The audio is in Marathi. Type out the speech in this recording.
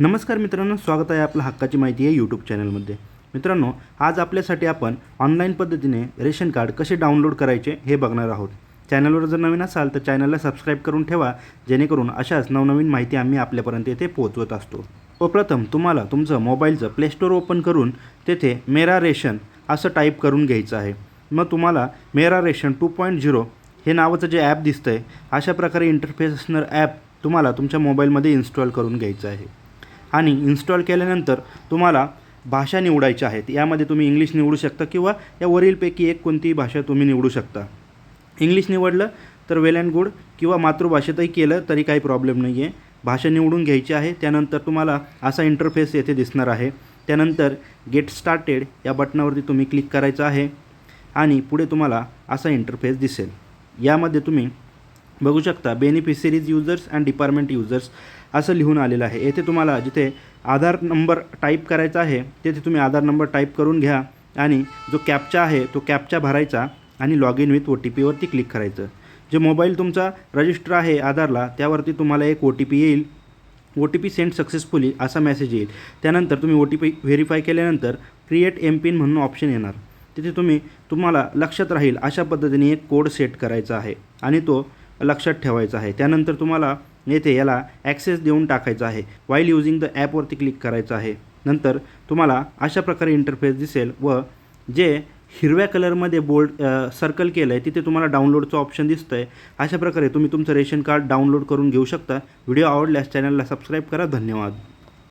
नमस्कार मित्रांनो स्वागत आहे आपलं हक्काची माहिती आहे यूट्यूब चॅनलमध्ये मित्रांनो आज आपल्यासाठी आपण ऑनलाईन पद्धतीने रेशन कार्ड कसे डाउनलोड करायचे हे बघणार आहोत. चॅनलवर जर नवीन असाल तर चॅनलला सबस्क्राईब करून ठेवा जेणेकरून अशाच नवनवीन माहिती आम्ही आपल्यापर्यंत येथे पोहोचवत असतो. व प्रथम तुम्हाला तुमचं मोबाईलचं प्ले स्टोअर ओपन करून तेथे मेरा रेशन असं टाईप करून घ्यायचं आहे. मग तुम्हाला मेरा रेशन टू पॉईंट झिरो हे नावाचं जे ॲप दिसतं आहे अशा प्रकारे इंटरफेस असणारं ॲप तुम्हाला तुमच्या मोबाईलमध्ये इन्स्टॉल करून घ्यायचं आहे. आणि इन्स्टॉल केल्यानंतर तुम्हाला भाषा निवडायच्या आहेत यामध्ये तुम्ही इंग्लिश निवडू शकता किंवा या वरीलपैकी एक कोणतीही भाषा तुम्ही निवडू शकता. इंग्लिश निवडलं तर वेल अँड गुड किंवा मातृभाषेतही केलं तरी काही प्रॉब्लेम नाही आहे भाषा निवडून घ्यायची आहे. त्यानंतर तुम्हाला असा इंटरफेस येथे दिसणार आहे. त्यानंतर गेट स्टार्टेड या बटनावरती तुम्ही क्लिक करायचं आहे आणि पुढे तुम्हाला असा इंटरफेस दिसेल. यामध्ये तुम्ही बघू शकता beneficiaries users and department users असं लिहून आलेलं आहे. येथे तुम्हाला जिथे आधार नंबर टाईप करायचा आहे तेथे तुम्ही आधार नंबर टाईप करून घ्या आणि जो कॅपचा आहे तो कॅपचा भरायचा आणि log in with O T पीवरती click करायचं. जे मोबाईल तुमचा रजिस्टर आहे आधारला त्यावरती तुम्हाला एक ओ टी पी येईल. O T P send successfully असा मेसेज येईल. त्यानंतर तुम्ही ओ टी पी व्हेरीफाय केल्यानंतर क्रिएट एम पिन म्हणून ऑप्शन येणार. तिथे तुम्ही तुम्हाला लक्षात राहील अशा पद्धतीने एक कोड सेट करायचा आहे आणि तो लक्षात ठेवायचं आहे. त्यानंतर तुम्हाला येथे याला ॲक्सेस देऊन टाकायचा आहे. वाईल युझिंग द ॲपवरती क्लिक करायचं आहे. नंतर तुम्हाला अशा प्रकारे इंटरफेस दिसेल व जे हिरव्या कलरमध्ये बोल्ड सर्कल केलं आहे तिथे तुम्हाला डाउनलोडचं ऑप्शन दिसतं आहे अशा प्रकारे तुम्ही तुमचं रेशन कार्ड डाउनलोड करून घेऊ शकता. व्हिडिओ आवडल्यास चॅनलला सबस्क्राईब करा. धन्यवाद.